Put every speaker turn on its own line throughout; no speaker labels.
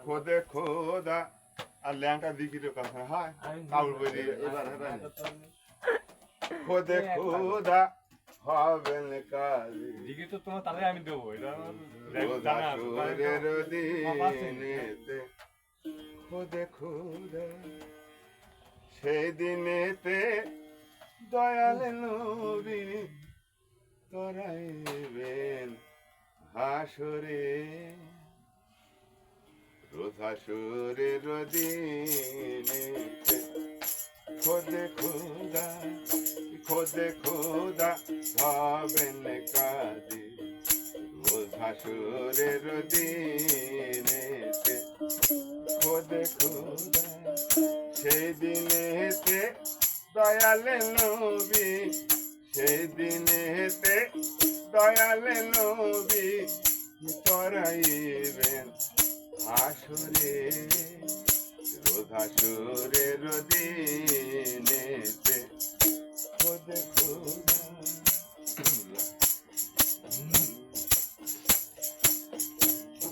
খোদে খোদা আর ল্যাংটা দিকির কথা? হয় কাউর বলি এবার খোদে খোদা হবেন
দিকে তো তোমার তাহলে আমি দেবো এটা জানা
খোদে খোদা সেই দিনেতে দয়াল নবী তরাইবেন হাসরে রোজা সুরের দিনেতে খোদে খোদা খোদে খোদা হবেন কাজী ভাসুরের দিনেতে খোদে খোদা সেই দিনেতে দয়ালে নবী সেই দিনেতে দয়ালে নবী করাইবেন আসরে রোধাসুরের দিনেতে খোদে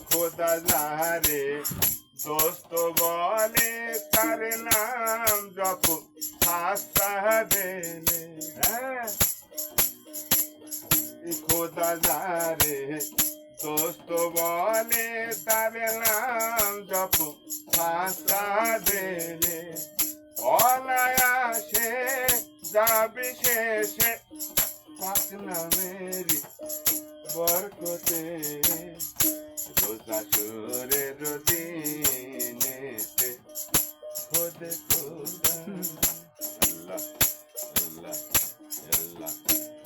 খোদা যারে দোস্ত বলে, তার নাম জপ হাসা দেলে হ্যাঁ। খোদা যারে দোস্ত বলে তার নাম জপ হাসা দেলে অনায়াসে যাবি শেষে পাক নামেরি বরকতে। রোজা সুরের দিনেতে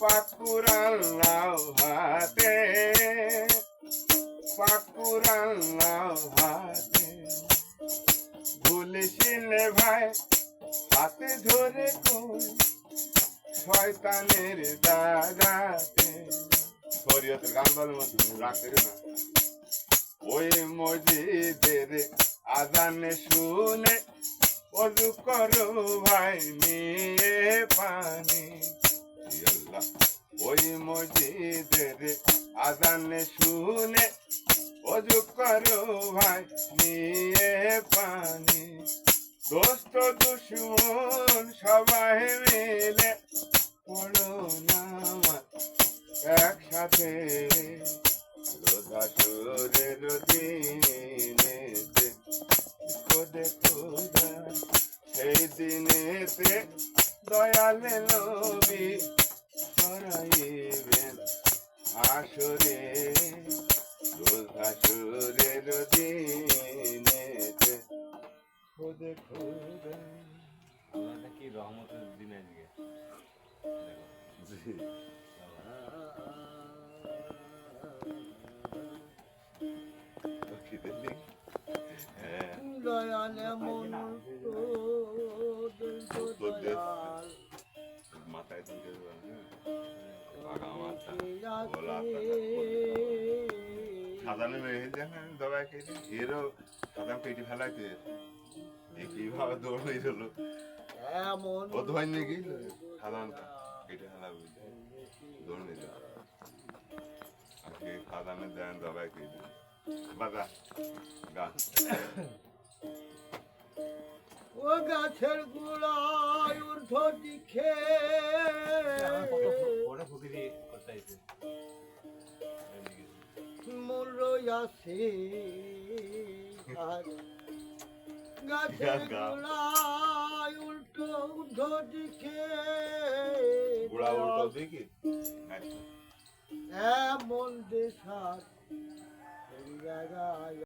পাকুরাল নাও হাতে পাকুরাল নাও হাতে ভুলেছিলে ভাই, হাতে ধরে কই? শয়তানের দাদাতে। শরীয়তের গান বলে মতো রাখতে না। ওই মসজিদের আজানে শুনে, অজু করো ভাই নিয়ে পানি। ওই মসজিদের আজানে শুনে অজু করো ভাই, নিয়ে পানি। দোস্ত, দুশ্মন সবাই মিলে পড়ো নামাজ একসাথে। রোজা সুরের দিনেতে খোদে খোদা, সেই দিনেতে দয়ালে নবী করাইবেন আসরে রোজা সুরের দিনেতে। খোদে খোদা।
আল্লাহটা কি রহমতের দিন আজকে
জি। হ্যাঁ।
দয়াল এমন
সাধারণ মেয়ে দেখেন দবাই কেটে এরও সাধারণ পেটি ফেলাইতে কীভাবে দৌড় হয়ে
এমন
ও ধোয় নিয়ে গেল সাধারণটা কেটে ফেলা
ও গাছের গুড়ায় ঊর্ধ্ব দিকে
ফুকি দিয়ে করতে আইছে
আর গাছের
গা।
উল্টো ঊর্ধ্ব দিকে
গোড়া উল্টো দেখি আচ্ছা।
এমন দেশার জায়গায়